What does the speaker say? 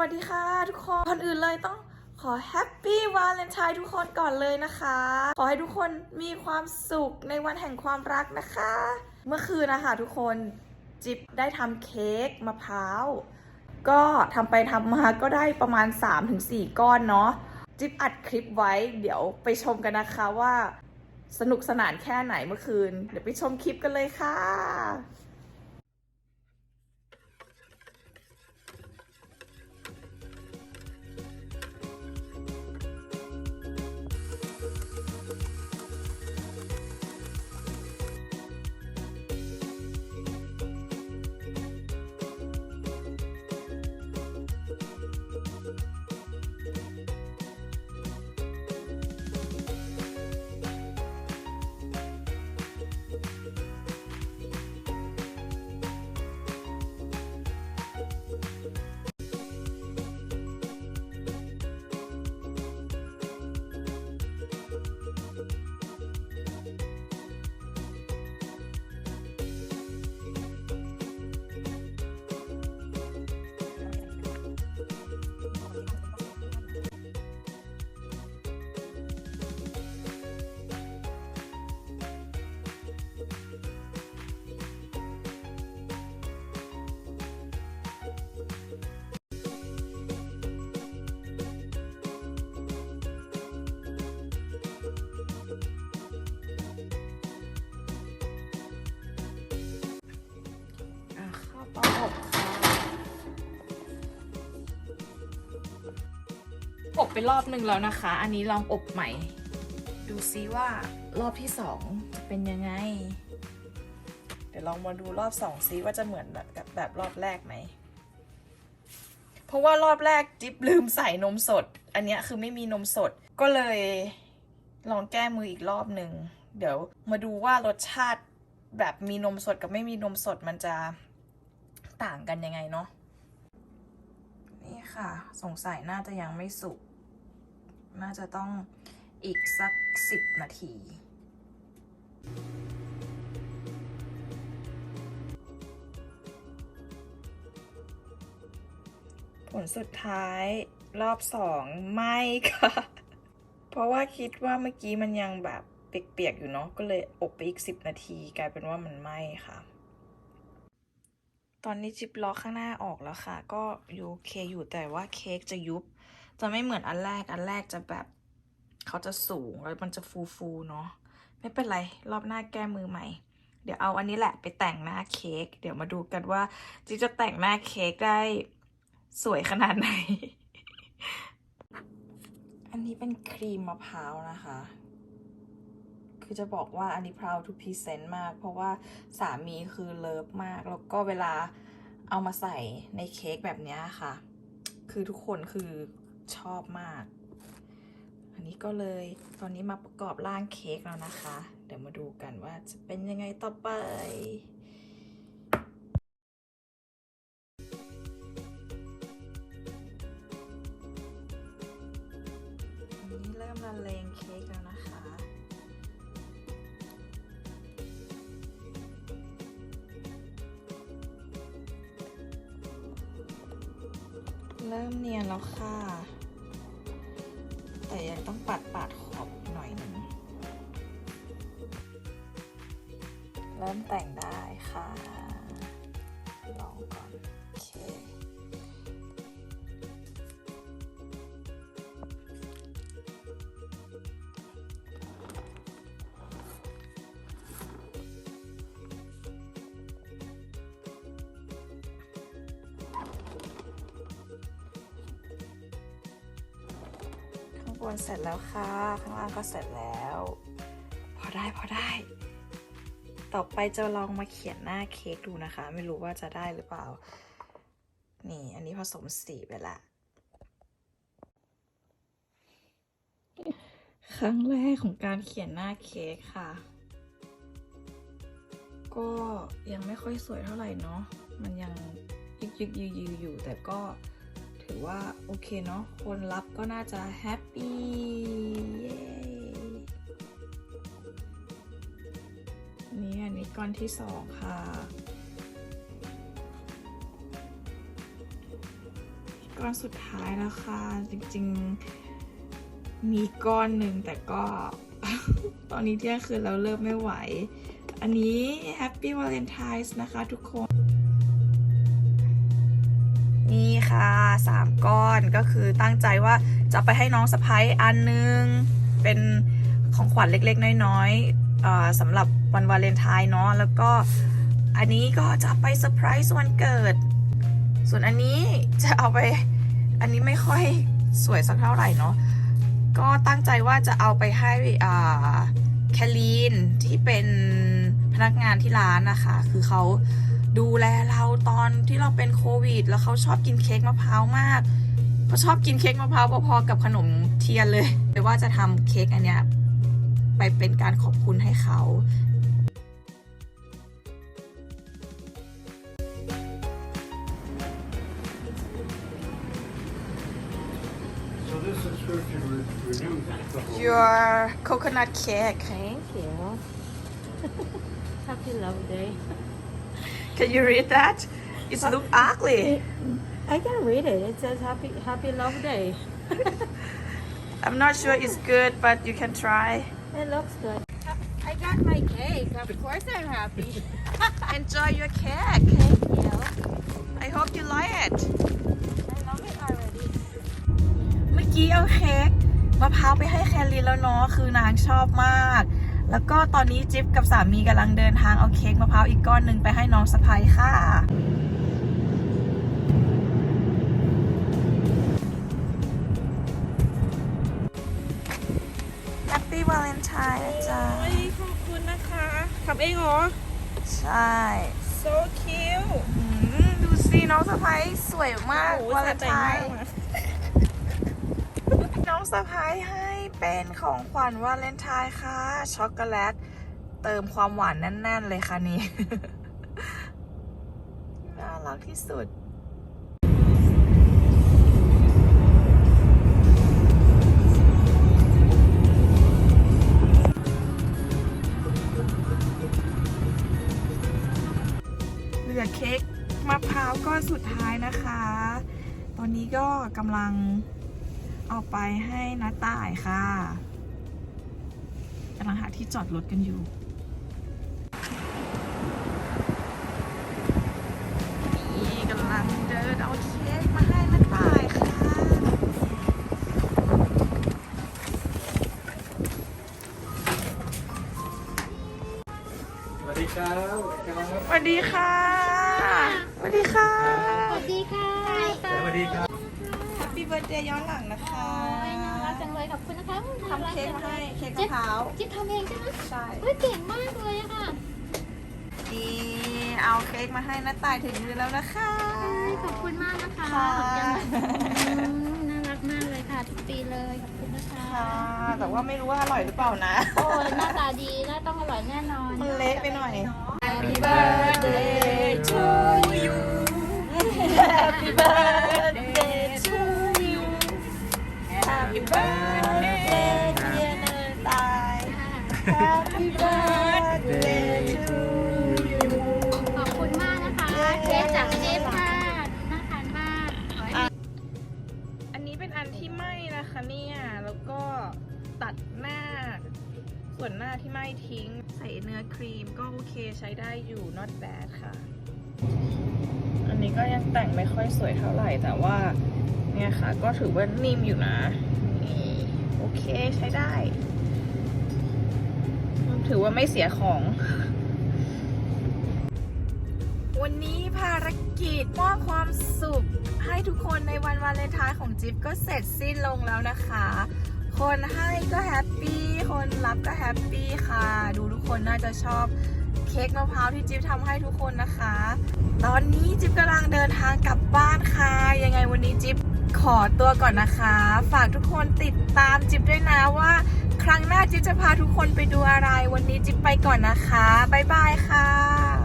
วัสดีค่ะทุกคนก่อนอื่นเลยต้องขอแฮปปี้วาเลนไทน์ทุกคนก่อนเลยนะคะ ขอให้ทุกคนมีความสุขในวันแห่งความรักนะคะ เมื่อคืนนะคะทุกคนจิ๊บได้ทำเค้กมะพร้าว ก็ทำไปทำมาก็ได้ประมาณ 3-4 ก้อนเนาะ จิ๊บอัดคลิปไว้ เดี๋ยวไปชมกันนะคะว่า สนุกสนานแค่ไหนเมื่อคืน เดี๋ยวไปชมคลิปกันเลยค่ะ ไปรอบหนึ่งแล้วนะคะ อันนี้ลองอบใหม่ ดูซิว่ารอบที่สองจะเป็นยังไง เดี๋ยวลองมาดูรอบสองซิว่าจะเหมือนแบบกับแบบรอบแรกไหม เพราะว่ารอบแรกจิ๊บลืมใส่นมสด อันเนี้ยคือไม่มีนมสด ก็เลยลองแก้มืออีกรอบหนึ่ง เดี๋ยวมาดูว่ารสชาติแบบมีนมสดกับไม่มีนมสดมันจะต่างกันยังไงเนาะนี่ค่ะ สงสัยน่าจะยังไม่สุก น่าจะต้องอีกสักสิบนาที ผลสุดท้ายรอบสองไม่ค่ะ เพราะว่าคิดว่าเมื่อกี้มันยังแบบเปียกๆอยู่เนาะก็เลยอบไปอีกสิบนาที กลายเป็นว่ามันไหม้ค่ะ ตอนนี้จิบล็อกข้างหน้าออกแล้วค่ะ ก็อยู่โอเคอยู่แต่ว่าเค้กจะยุบ จะไม่เหมือนอันแรก อันแรกจะแบบเขาจะสูงแล้วมันจะฟูๆเนาะ ไม่เป็นไร รอบหน้าแก้มือใหม่ เดี๋ยวเอาอันนี้แหละไปแต่งหน้าเค้ก เดี๋ยวมาดูกันว่าจิ๊จะแต่งหน้าเค้กได้สวยขนาดไหน อันนี้เป็นครีมมะพร้าวนะคะ คือจะบอกว่าอันนี้ proud to present มาก เพราะว่าสามีคือเลิฟมาก แล้วก็เวลาเอามาใส่ในเค้กแบบนี้ค่ะ คือทุกคนคือ ชอบมาก อันนี้ก็เลยตอนนี้มาประกอบร่างเค้กแล้วนะคะ เดี๋ยวมาดูกันว่าจะเป็นยังไงต่อไปนนี้เริ่มละเลงเค้กแล้วนะ เริ่มเนียนแล้วค่ะ แต่ยังต้องปัดปาดขอบหน่อยหนึ่งเริ่มแต่งได้ค่ะ ลองก่อน โอเค บนเสร็จแล้วค่ะ ข้างล่างก็เสร็จแล้ว พอได้พอได้ ต่อไปจะลองมาเขียนหน้าเค้กดูนะคะ ไม่รู้ว่าจะได้หรือเปล่า นี่อันนี้ผสมสีไปละ ครั้งแรกของการเขียนหน้าเค้กค่ะ ก็ยังไม่ค่อยสวยเท่าไหร่เนาะ มันยังยึกยึกยือยืออยู่แต่ก็ ถือว่าโอเคเนาะคนรับก็น่าจะแฮปปี้เย้นี่อันนี้ก้อนที่สองค่ะ ก้อนสุดท้ายแล้วค่ะจริงๆ มีก้อนหนึ่งแต่ก็ ตอนนี้เที่ยงคืนแล้วเริ่มไม่ไหว อันนี้ Happy Valentine's นะคะทุกคน ค่ะสามก้อนก็คือตั้งใจว่าจะไปให้น้องสะพ้ายอันนึง เป็นของขวัญเล็กๆ น้อยๆสำหรับวันวาเลนไทน์เนาะแล้วก็อันนี้ก็จะไปเซอร์ไพรส์วันเกิด ส่วนอันนี้จะเอาไป อันนี้ไม่ค่อยสวยสักเท่าไหร่เนาะก็ตั้งใจว่าจะเอาไปให้อ่าแคลีนที่เป็นพนักงานที่ร้านนะคะ คือเขา ดูแลเราตอนที่เราเป็นโควิด แล้วเขาชอบกินเค้กมะพร้าวมากเขาชอบกินเค้กมะพร้าวพอๆกับขนมเทียนเลยแต่ว่าจะทำเค้กอันเนี้ยไปเป็นการขอบคุณให้เขา So this subscription re- renews in a couple of your coconut cake Thank you. Happy Love Day. Can you read that it look ugly I can read it. It says Happy Happy Love Day. I'm not sure it's good but you can try It looks good. I got my cake. Of course I'm happy. enjoy your cake Thank you. I hope you like it I love it already. เมื่อกี้เอาเค้กมะพร้าวไปให้แคลรีนแล้วเนาะคือนางชอบมาก แล้วก็ตอนนี้จิ๊บกับสามีกำลังเดินทางเอาเค้กมะพร้าวอีกก้อนหนึ่งไปให้น้องสะพ้ยค่ะ Happy Valentine นะจ๊ะขอบคุณนะคะทำเองเหรอ ใช่ so cute อืมดูสิน้องสะพ้ยสวยมากวาเลนไทน์น้องสะพ้ายให้ เป็นของขวัญวาเลนไทน์ค่ะ ช็อกโกแลต เติมความหวานแน่น ๆ เลยค่ะนี่ น่ารักที่สุดเหลือเค้กมะพร้าวก้อนสุดท้ายนะคะ ตอนนี้ก็กำลัง เอาไปให้น้าต่ายค่ะกำลังหาที่จอดรถกันอยู่นี่กำลังเดินเอาเค้กมาให้น้าต่ายค่ะสวัสดีครับครับสวัสดีค่ะสวัสดีค่ะ สวัสดีค่ะ สวัสดีครับ Happy Birthday ย้อนหลังนะคะน่ารักจังเลยขอบคุณนะคะทำเค้กมาให้เค้กมะพร้าวจิ๊บทำเองใช่ไหมใช่เฮ้ยเก่งมากเลยอะค่ะนี่เอาเค้กมาให้น้าต่ายถึงมือแล้วนะคะขอบคุณมากนะคะค่ะอืมน่ารักมากเลยค่ะทุกปีเลยขอบคุณนะคะค่ะแต่ว่าไม่รู้ว่าอร่อยหรือเปล่านะโอ้ยหน้าตาดีน่าต้องอร่อยแน่นอนมันเละไปหน่อย Happy birthday to เป็นอันที่ไหม้นะคะเนี่ย แล้วก็ตัดหน้า ส่วนหน้าที่ไหม้ทิ้ง ใส่เนื้อครีมก็โอเคใช้ได้อยู่ not bad ค่ะ อันนี้ก็ยังแต่งไม่ค่อยสวยเท่าไหร่แต่ว่าเนี่ยค่ะ ก็ถือว่านิ่มอยู่นะ นี่โอเคใช้ได้ ถือว่าไม่เสียของ วันนี้ภารกิจมอบความสุขให้ทุกคนในวันวาเลนไทน์ของจิ๊บก็เสร็จสิ้นลงแล้วนะคะ คนให้ก็แฮปปี้คนรับก็แฮปปี้ค่ะ ดูทุกคนน่าจะชอบเค้กมะพร้าวที่จิ๊บทำให้ทุกคนนะคะ ตอนนี้จิ๊บกำลังเดินทางกลับบ้านค่ะ ยังไงวันนี้จิ๊บขอตัวก่อนนะคะ ฝากทุกคนติดตามจิ๊บด้วยนะว่า ครั้งหน้าจิ๊บจะพาทุกคนไปดูอะไร วันนี้จิ๊บไปก่อนนะคะ บ๊ายบายค่ะ